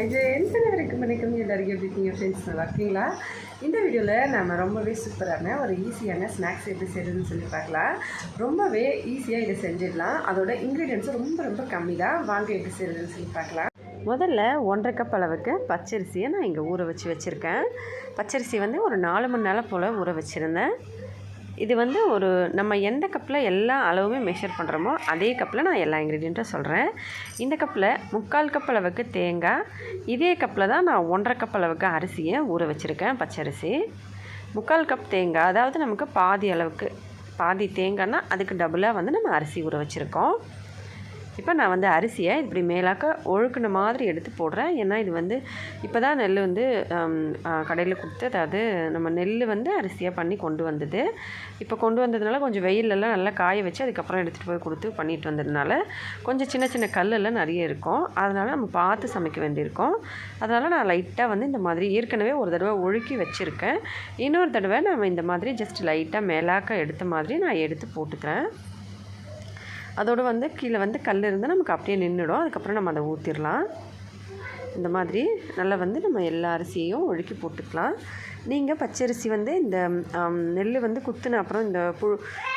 இது எந்த வரைக்கும் வணக்கம். எல்லாருக்கும் எப்படி இருக்கீங்க ஃப்ரெண்ட்ஸ் நல்லா இருக்கீங்களா? இந்த வீடியோவில் நம்ம ரொம்பவே சூப்பரான ஒரு ஈஸியான ஸ்நாக்ஸ் எப்படி செய்கிறதுன்னு சொல்லி பார்க்கலாம். ரொம்பவே ஈஸியாக இதை செஞ்சிடலாம். அதோட இன்க்ரீடியன்ஸும் ரொம்ப ரொம்ப கம்மி தான் வாங்க எப்படி செய்கிறதுன்னு சொல்லி பார்க்கலாம். முதல்ல ஒன்றரை கப் அளவுக்கு பச்சரிசியை நான் இங்கே ஊற வச்சு வச்சுருக்கேன். பச்சரிசி வந்து ஒரு நாலு மணி நேரம் போல் ஊற வச்சுருந்தேன். இது வந்து ஒரு நம்ம எந்த கப்பில் எல்லா அளவுமே மெஷர் பண்ணுறோமோ அதே கப்பில் நான் எல்லா இன்க்ரீடியண்ட்டும் சொல்கிறேன் இந்த கப்பில் முக்கால் கப் அளவுக்கு தேங்காய் இதே கப்பில் தான் நான் ஒன்றரை கப் அளவுக்கு அரிசியை ஊற வச்சுருக்கேன் பச்சரிசி. முக்கால் கப் தேங்காய் அதாவது நமக்கு பாதி அளவுக்கு பாதி தேங்காய்னா அதுக்கு டபுளாக வந்து நம்ம அரிசி ஊற வச்சுருக்கோம். இப்போ நான் வந்து அரிசியை இப்படி மேலாக்க ஒழுக்குன மாதிரி எடுத்து போடுறேன். ஏன்னா இது வந்து இப்போ தான் நெல் வந்து கடையில் கொடுத்து அதாவது நம்ம நெல் வந்து அரிசியாக பண்ணி கொண்டு வந்தது. இப்போ கொண்டு வந்ததுனால கொஞ்சம் வெயிலெல்லாம் நல்லா காய வச்சு அதுக்கப்புறம் எடுத்துகிட்டு போய் கொடுத்து பண்ணிட்டு வந்ததுனால கொஞ்சம் சின்ன சின்ன கல்லெல்லாம் நிறைய இருக்கும். அதனால் நம்ம பார்த்து சமைக்க வேண்டியிருக்கும். அதனால் நான் லைட்டாக வந்து இந்த மாதிரி ஏற்கனவே ஒரு தடவை ஒழுக்கி வச்சுருக்கேன். இன்னொரு தடவை நம்ம இந்த மாதிரி ஜஸ்ட் லைட்டாக மேலாக்க எடுத்த மாதிரி நான் எடுத்து போட்டுக்கிறேன். அதோடு வந்து கீழே வந்து கல் இருந்தால் நமக்கு அப்படியே நின்றுடும் அதுக்கப்புறம் நம்ம அதை ஊற்றிடலாம் இந்த மாதிரி நல்லா வந்து நம்ம எல்லா அரிசியையும் ஒழுக்கி போட்டுக்கலாம். நீங்கள் பச்சரிசி வந்து இந்த நெல் வந்து குத்துன அப்புறம் இந்த புழு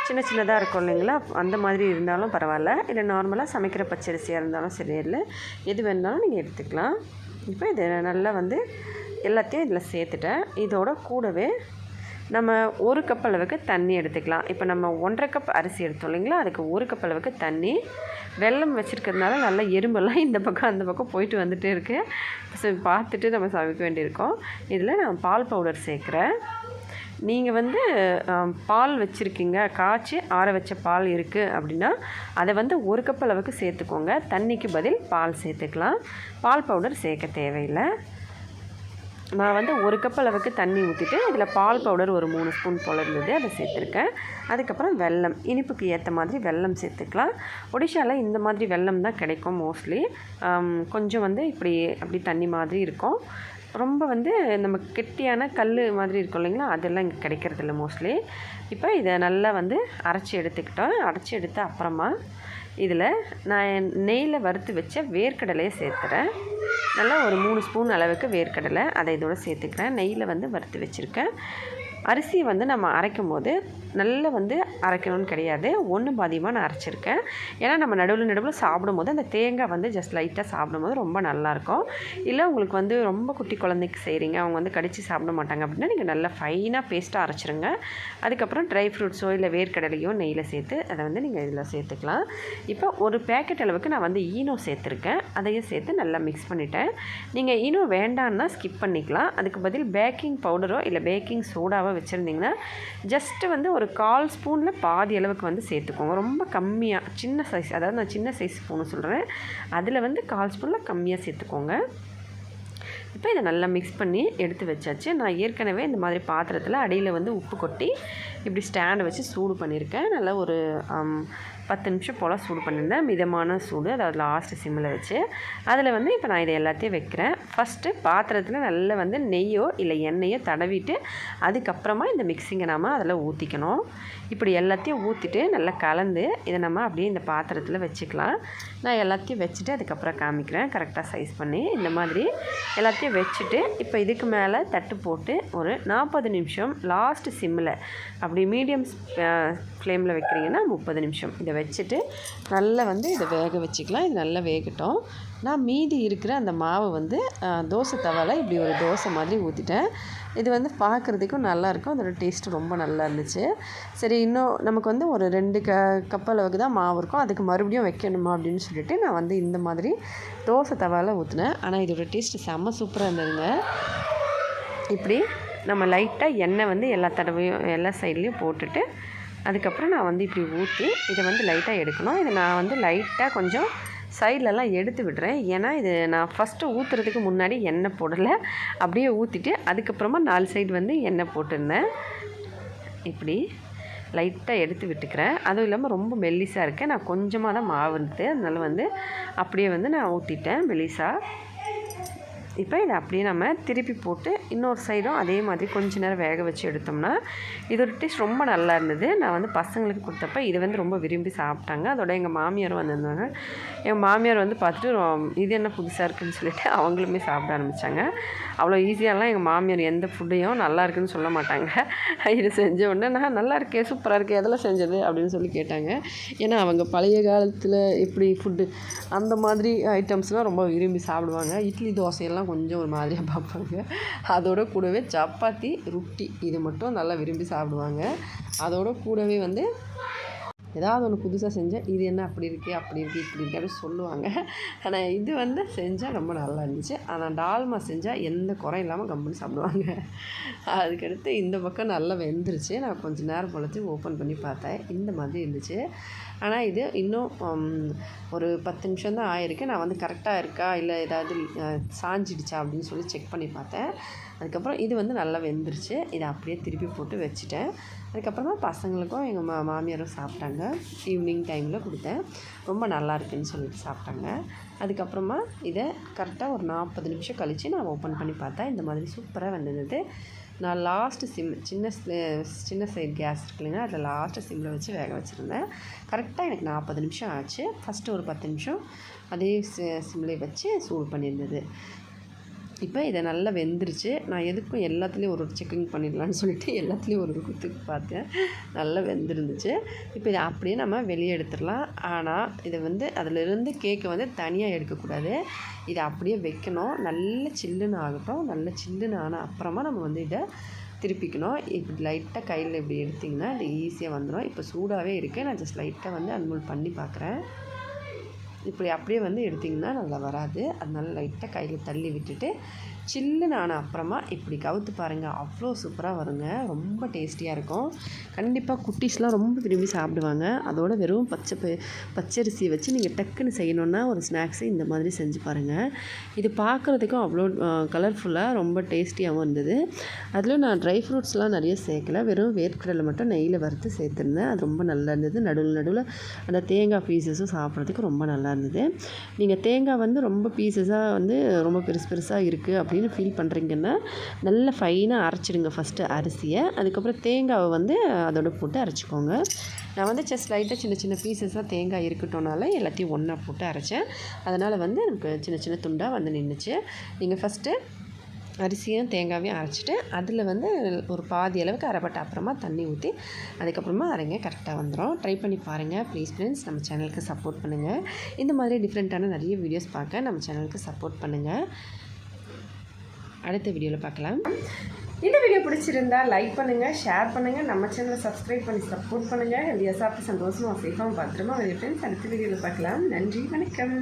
சின்ன சின்னதாக இருக்கும் இல்லைங்களா? அந்த மாதிரி இருந்தாலும் பரவாயில்ல. இல்லை நார்மலாக சமைக்கிற பச்சரிசியாக இருந்தாலும் சரி இல்லை எது வேணாலும் நீங்கள் எடுத்துக்கலாம். இப்போ இதை நல்லா வந்து எல்லாத்தையும் இதில் சேர்த்துட்டேன். இதோட கூடவே நம்ம ஒரு கப் அளவுக்கு தண்ணி எடுத்துக்கலாம். இப்போ நம்ம ஒன்றரை கப் அரிசி எடுத்தோம் இல்லைங்களா? அதுக்கு ஒரு கப் அளவுக்கு தண்ணி. வெல்லம் வச்சுருக்கிறதுனால நல்லா எறும்பெல்லாம் இந்த பக்கம் அந்த பக்கம் போயிட்டு வந்துகிட்டே இருக்குது ஸோ பார்த்துட்டு நம்ம சமைக்க வேண்டியிருக்கோம். இதில் நான் பால் பவுடர் சேர்க்குறேன். நீங்கள் வந்து பால் வச்சுருக்கீங்க. காய்ச்சி ஆற வச்ச பால் இருக்குது அப்படின்னா அதை வந்து ஒரு கப் அளவுக்கு சேர்த்துக்கோங்க. தண்ணிக்கு பதில் பால் சேர்த்துக்கலாம். பால் பவுடர் சேர்க்க தேவையில்லை. நான் வந்து ஒரு கப் அளவுக்கு தண்ணி ஊற்றிட்டு இதில் பால் பவுடர் ஒரு மூணு ஸ்பூன் போல் இருந்தது அதை சேர்த்துருக்கேன். அதுக்கப்புறம் வெல்லம் இனிப்புக்கு ஏற்ற மாதிரி வெல்லம் சேர்த்துக்கலாம். ஒடிஷாவில் இந்த மாதிரி வெல்லம் தான் கிடைக்கும் மோஸ்ட்லி கொஞ்சம் வந்து இப்படி அப்படி தண்ணி மாதிரி இருக்கும். ரொம்ப வந்து நம்ம கெட்டியான கல் மாதிரி இருக்கும் இல்லைங்களா அதெல்லாம் இங்கே கிடைக்கிறதில்ல மோஸ்ட்லி இப்போ இதை நல்லா வந்து அரைச்சி எடுத்துக்கிட்டோம். அரைச்சி எடுத்த அப்புறமா இதில் நான் நெய்யில் வறுத்து வச்ச வேர்க்கடலையை சேர்த்துறேன். நல்லா ஒரு மூணு ஸ்பூன் அளவுக்கு வேர்க்கடலை. அதை இதோட சேர்த்துக்கிறேன். நெய்யில் வந்து வறுத்து வச்சுருக்கேன். அரிசி வந்து நம்ம அரைக்கும் போது நல்லா வந்து அரைக்கணும்னு கிடையாது. ஒன்று பாதியமாக நான் அரைச்சிருக்கேன். ஏன்னா நம்ம நடுவில் நடுவில் சாப்பிடும்போது அந்த தேங்காய் வந்து ஜஸ்ட் லைட்டாக சாப்பிடும்போது ரொம்ப நல்லாயிருக்கும். இல்லை உங்களுக்கு வந்து ரொம்ப குட்டி குழந்தைக்கு செய்கிறீங்க அவங்க வந்து கடித்து சாப்பிட மாட்டாங்க அப்படின்னா நீங்கள் நல்லா ஃபைனாக பேஸ்ட்டாக அரைச்சிருங்க. அதுக்கப்புறம் ட்ரை ஃப்ரூட்ஸோ இல்லை வேர்க்கடலையோ நெய்யில் சேர்த்து அதை வந்து நீங்கள் இதில் சேர்த்துக்கலாம். இப்போ ஒரு பேக்கெட் அளவுக்கு நான் வந்து ஈனோ சேர்த்துருக்கேன். அதையும் சேர்த்து நல்லா மிக்ஸ் பண்ணிட்டேன். நீங்கள் ஈனோ வேண்டான்னா ஸ்கிப் பண்ணிக்கலாம். அதுக்கு பதில் பேக்கிங் பவுடரோ இல்லை பேக்கிங் சோடாவோ வச்சுருந்தீங்கன்னா ஜஸ்ட்டு வந்து ஒரு கால் ஸ்பூனில் பாதி அளவுக்கு வந்து சேர்த்துக்கோங்க. ரொம்ப கம்மியாக சின்ன சைஸ் அதாவது நான் சின்ன சைஸ் ஸ்பூனு சொல்கிறேன் அதில் வந்து கால் ஸ்பூனில் கம்மியாக சேர்த்துக்கோங்க. இப்போ இதை நல்லா மிக்ஸ் பண்ணி எடுத்து வச்சாச்சு. நான் ஏற்கனவே இந்த மாதிரி பாத்திரத்தில் அடியில் வந்து உப்பு கொட்டி இப்படி ஸ்டாண்டை வச்சு சூடு பண்ணியிருக்கேன். நல்லா ஒரு பத்து நிமிஷம் போல் சூடு பண்ணியிருந்தேன். மிதமான சூடு. அதாவது லாஸ்ட்டு சிம்மில் வச்சு. அதில் வந்து இப்போ நான் இதை எல்லாத்தையும் வைக்கிறேன். ஃபஸ்ட்டு பாத்திரத்தில் நல்லா வந்து நெய்யோ இல்லை எண்ணெயோ தடவிட்டு அதுக்கப்புறமா இந்த மிக்சிங்கை நம்ம அதில் ஊற்றிக்கணும் இப்படி எல்லாத்தையும் ஊற்றிட்டு நல்லா கலந்து இதை நம்ம அப்படியே இந்த பாத்திரத்தில் வச்சுக்கலாம். நான் எல்லாத்தையும் வச்சுட்டு அதுக்கப்புறம் காமிக்கிறேன். கரெக்டாக சைஸ் பண்ணி இந்த மாதிரி எல்லாத்தையும் வச்சுட்டு இப்போ இதுக்கு மேலே தட்டு போட்டு ஒரு நாற்பது நிமிஷம் லாஸ்ட்டு சிம்மில் அப்படி மீடியம் ஃப்ளேமில் வைக்கிறீங்கன்னா முப்பது நிமிஷம். இதை வச்சுட்டு நல்லா வந்து இதை வேக வச்சுக்கலாம். இது நல்லா வேகட்டும். நான் மீதி இருக்கிற அந்த மாவை வந்து தோசை தவால இப்படி ஒரு தோசை மாதிரி ஊற்றிட்டேன் இது வந்து பார்க்குறதுக்கும் நல்லாயிருக்கும் அதோட டேஸ்ட்டு ரொம்ப நல்லா இருந்துச்சு. சரி இன்னும் நமக்கு வந்து ஒரு ரெண்டு க கப் அளவுக்கு தான் மாவு இருக்கும். அதுக்கு மறுபடியும் வைக்கணுமா அப்படின்னு சொல்லிட்டு நான் வந்து இந்த மாதிரி தோசை தவால ஊற்றினேன் ஆனால் இதோட டேஸ்ட்டு செம்ம சூப்பராக இருந்ததுங்க. இப்படி நம்ம லைட்டாக எண்ணெய் வந்து எல்லா தடவையும் எல்லா சைட்லேயும் போட்டுட்டு அதுக்கப்புறம் நான் வந்து இப்படி ஊற்றி இதை வந்து லைட்டாக எடுக்கணும். இதை நான் வந்து லைட்டாக கொஞ்சம் சைட்லலாம் எடுத்து விடுறேன். ஏன்னா இது நான் ஃபஸ்ட்டு ஊற்றுறதுக்கு முன்னாடி எண்ணெய் போடலை. அப்படியே ஊற்றிட்டு அதுக்கப்புறமா நாலு சைடு வந்து எண்ணெய் போட்டிருந்தேன். இப்படி லைட்டாக எடுத்து விட்டுக்கிறேன். அதுவும் இல்லாமல் ரொம்ப மெல்லிசாக இருக்கேன். நான் கொஞ்சமாக தான் மாவு இருந்தது. அதனால வந்து அப்படியே வந்து நான் ஊற்றிட்டேன் மெல்லிசாக இப்போ இதை அப்படியே நம்ம திருப்பி போட்டு இன்னொரு சைடும் அதே மாதிரி கொஞ்ச நேரம் வேக வச்சு எடுத்தோம்னா இதோட டேஸ்ட் ரொம்ப நல்லா இருந்தது. நான் வந்து பசங்களுக்கு கொடுத்தப்ப இது வந்து ரொம்ப விரும்பி சாப்பிட்டாங்க. அதோட எங்கள் மாமியாரும் வந்திருந்தாங்க. எங்கள் மாமியார் வந்து பார்த்துட்டு ரொ- இது என்ன புதுசாக இருக்குதுன்னு சொல்லிட்டு அவங்களுமே சாப்பிட ஆரம்பித்தாங்க அவ்வளோ ஈஸியாலாம் எங்கள் மாமியார் எந்த ஃபுட்டையும் நல்லா இருக்குன்னு சொல்ல மாட்டாங்க. இது செஞ்ச உடனே நான் நல்லா இருக்கே சூப்பராக இருக்கே எதெல்லாம் செஞ்சது? அப்படின்னு சொல்லி கேட்டாங்க. ஏன்னா அவங்க பழைய காலத்தில் எப்படி ஃபுட்டு அந்த மாதிரி ஐட்டம்ஸ்லாம் ரொம்ப விரும்பி சாப்பிடுவாங்க. இட்லி தோசையெல்லாம் கொஞ்சம் ஒரு மாதிரியாக பார்ப்பாங்க. அதோட கூடவே சப்பாத்தி ரொட்டி இது மட்டும் நல்லா விரும்பி சாப்பிடுவாங்க. அதோட கூடவே வந்து ஏதாவது ஒன்று புதுசாக செஞ்சால் இது என்ன அப்படி இருக்குது அப்படி இருக்குது இப்படி இருக்கு அப்படின்னு சொல்லுவாங்க. ஆனால் இது வந்து செஞ்சால் ரொம்ப நல்லா இருந்துச்சு. ஆனால் டால்மா செஞ்சால் எந்த குறையும் இல்லாமல் கம்முன்னு சாப்பிடுவாங்க. அதுக்கடுத்து இந்த பக்கம் நல்லா வெந்துருச்சு. நான் கொஞ்சம் நேரம் பொழைச்சி ஓப்பன் பண்ணி பார்த்தேன். இந்த மாதிரி இருந்துச்சு. ஆனால் இது இன்னும் ஒரு பத்து நிமிஷம் தான் ஆயிருக்கு. நான் வந்து கரெக்டாக இருக்கா? இல்லை ஏதாவது சாஞ்சிடுச்சா? அப்படின்னு சொல்லி செக் பண்ணி பார்த்தேன். அதுக்கப்புறம் இது வந்து நல்லா வெந்துருச்சு. இதை அப்படியே திருப்பி போட்டு வச்சுட்டேன். அதுக்கப்புறமா பசங்களுக்கும் எங்கள் மா மாமியாரும் சாப்பிட்டாங்க. ஈவினிங் டைமில் கொடுத்தேன். ரொம்ப நல்லா இருக்குன்னு சொல்லிட்டு சாப்பிட்டாங்க. அதுக்கப்புறமா இதை கரெக்டாக ஒரு நாற்பது நிமிஷம் கழித்து நான் ஓப்பன் பண்ணி பார்த்தேன் இந்த மாதிரி சூப்பராக வந்துருந்தது. நான் லாஸ்ட்டு சிம் சின்ன சின்ன சைடு கேஸ் இருக்கு இல்லைங்க அதில் லாஸ்ட்டு சிம்மில் வச்சு வேக வச்சுருந்தேன். கரெக்டாக எனக்கு நாற்பது நிமிஷம் ஆச்சு. ஃபஸ்ட்டு ஒரு பத்து நிமிஷம் அதே சிம்லேயே வச்சு சூடு பண்ணியிருந்தது. இப்போ இதை நல்லா வெந்துருச்சு. நான் எதுக்கும் எல்லாத்துலேயும் ஒரு ஒரு செக்கிங் பண்ணிடலான்னு சொல்லிட்டு எல்லாத்துலேயும் ஒரு ஒரு குத்துக்கு பார்த்தேன். நல்லா வெந்துருந்துச்சு. இப்போ இதை அப்படியே நம்ம வெளியே எடுத்துடலாம். ஆனால் இதை வந்து அதிலிருந்து கேக்கை வந்து தனியாக எடுக்கக்கூடாது. இதை அப்படியே வைக்கணும். நல்ல சில்லுன்னு ஆகட்டும். நல்ல சில்லுன்னு ஆன அப்புறமா நம்ம வந்து இதை திருப்பிக்கணும். இப்படி லைட்டாக கையில் இப்படி எடுத்திங்கன்னா இது ஈஸியாக வந்துடும் இப்போ சூடாகவே இருக்குது நான் ஜஸ்ட் லைட்டாக வந்து அன்மோல் பண்ணி பார்க்குறேன். இப்படி அப்படியே வந்து எடுத்திங்கன்னா நல்லா வராது. அதனால லைட்டாக கையில் தள்ளி விட்டுட்டு சில்லுன்னு ஆன அப்புறமா இப்படி கவுத்து பாருங்கள் அவ்வளோ சூப்பராக வருங்க. ரொம்ப டேஸ்டியாக இருக்கும். கண்டிப்பாக குட்டீஸ்லாம் ரொம்ப விரும்பி சாப்பிடுவாங்க. அதோட வெறும் பச்சை பச்சரிசி வச்சு நீங்கள் டக்குன்னு செய்யணுன்னா ஒரு ஸ்நாக்ஸு இந்த மாதிரி செஞ்சு பாருங்கள் இது பார்க்குறதுக்கும் அவ்வளோ கலர்ஃபுல்லாக ரொம்ப டேஸ்டியாகவும் இருந்தது. அதில் நான் ட்ரை ஃப்ரூட்ஸ்லாம் நிறைய சேர்க்கல. வெறும் வேர்க்கடலை மட்டும் நெய்யில் வறுத்து சேர்த்துருந்தேன். அது ரொம்ப நல்லா இருந்தது. நடுவில் நடுவில் அந்த தேங்காய் பீசஸும் சாப்பிட்றதுக்கு ரொம்ப நல்லா இருந்தது நீங்கள் தேங்காய் வந்து ரொம்ப பீசஸாக வந்து ரொம்ப பெருசு பெருசாக இருக்குது அப்படின்னு ஃபீல் பண்ணுறீங்கன்னா நல்லா ஃபைனாக அரைச்சிடுங்க ஃபஸ்ட்டு அரிசியை. அதுக்கப்புறம் தேங்காவை வந்து அதோட போட்டு அரைச்சிக்கோங்க. நான் வந்து ஜஸ்ட் லைட்டாக சின்ன சின்ன பீசஸாக தேங்காய் இருக்கட்டும்னால எல்லாத்தையும் ஒன்றா போட்டு அரைச்சேன். அதனால் வந்து எனக்கு சின்ன சின்ன துண்டாக வந்து நின்றுச்சு நீங்கள் ஃபஸ்ட்டு அரிசியும் தேங்காவையும் அரைச்சிட்டு அதில் வந்து ஒரு பாதி அளவுக்கு அரைப்பட்ட அப்புறமா தண்ணி ஊற்றி அதுக்கப்புறமா அரைங்க. கரெக்டாக வந்துடும் ட்ரை பண்ணி பாருங்கள் ப்ளீஸ் ஃப்ரெண்ட்ஸ் நம்ம சேனலுக்கு சப்போர்ட் பண்ணுங்கள் இந்த மாதிரி டிஃப்ரெண்ட்டான நிறைய வீடியோஸ் பார்க்க நம்ம சேனலுக்கு சப்போர்ட் பண்ணுங்கள் அடுத்த வீடியோவில் பார்க்கலாம். இந்த வீடியோ பிடிச்சிருந்தா லைக் பண்ணுங்கள் ஷேர் பண்ணுங்கள் நம்ம சேனலை சப்ஸ்கிரைப் பண்ணி சப்போர்ட் பண்ணுங்கள் ஹெல்தியாக சாப்பிட்டு சந்தோஷமாக சேஃபாகவும் பார்த்துருமா வெளியே ஃப்ரெண்ட்ஸ் அடுத்த வீடியோவில் பார்க்கலாம். நன்றி வணக்கம்.